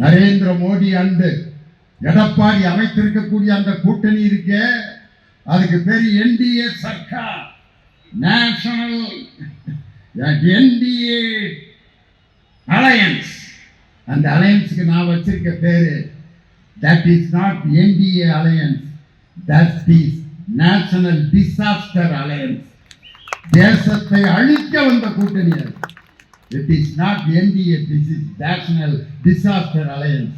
Narendra Modi and Edappadi அமைத்திருக்கக்கூடிய அந்த கூட்டணி இருக்கே அதுக்கு பேர் என்டிஏ சர்க்கார். நேஷனல் என்டிஏ அலையன்ஸ் அந்த அலையன்ஸுக்கு நான் வச்சிருக்க பேரு. That is not NDA alliance that is national disaster alliance தேசத்தை அழிக்க வந்த கூட்டணி அது. It is not NDA this is national disaster alliance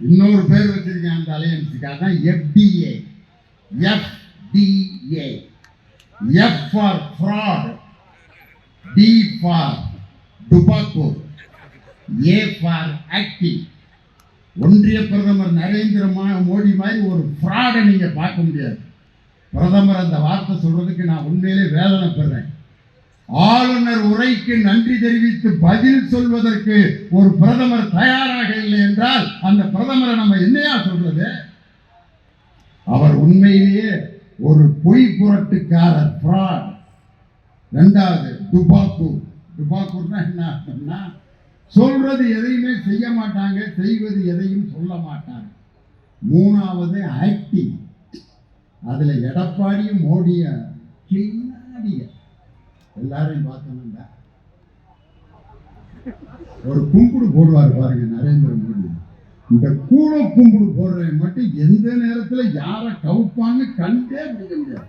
இன்னொரு பேர் வச்சிருக்கேன் அந்த அலையன்ஸுக்காக தான் FTA FTA F for fraud T for tobacco A for acting ஒன்றிய பிரதமர் நரேந்திர மோடி மாதிரி ஒரு ஃப்ராடை நீங்கள் பார்க்க முடியாது. பிரதமர் அந்த வார்த்தை சொல்கிறதுக்கு நான் உண்மையிலே வேதனை பெறேன் ஆளுநர் உரைக்கு நன்றி தெரிவித்து பதில் சொல்வதற்கு ஒரு பிரதமர் தயாராக இல்லை என்றால் அந்த பிரதமரை நம்ம என்னையா சொல்றது? அவர் உண்மையிலேயே ஒரு பொய் புரட்டுக்காரர் fraud. ரெண்டாவது துபாக்கூர் துபாக்கூர்னா என்ன அர்த்தம்னா சொல்றது எதையுமே செய்ய மாட்டாங்க செய்வது எதையும் சொல்ல மாட்டாங்க. மூணாவது ஆக்டிங் அதுல எடப்பாடியும் மோடிய கில்லாடிய எல்லாரையும் பார்த்தோம்னா ஒரு கும்பிடு போடுவார் பாருங்க நரேந்திர மோடி. இந்த கூழ கும்பிடு போடுறவன் மட்டும் எந்த நேரத்துல யாரை கவுப்பான்னு கண்டே பிடிக்க முடியாது.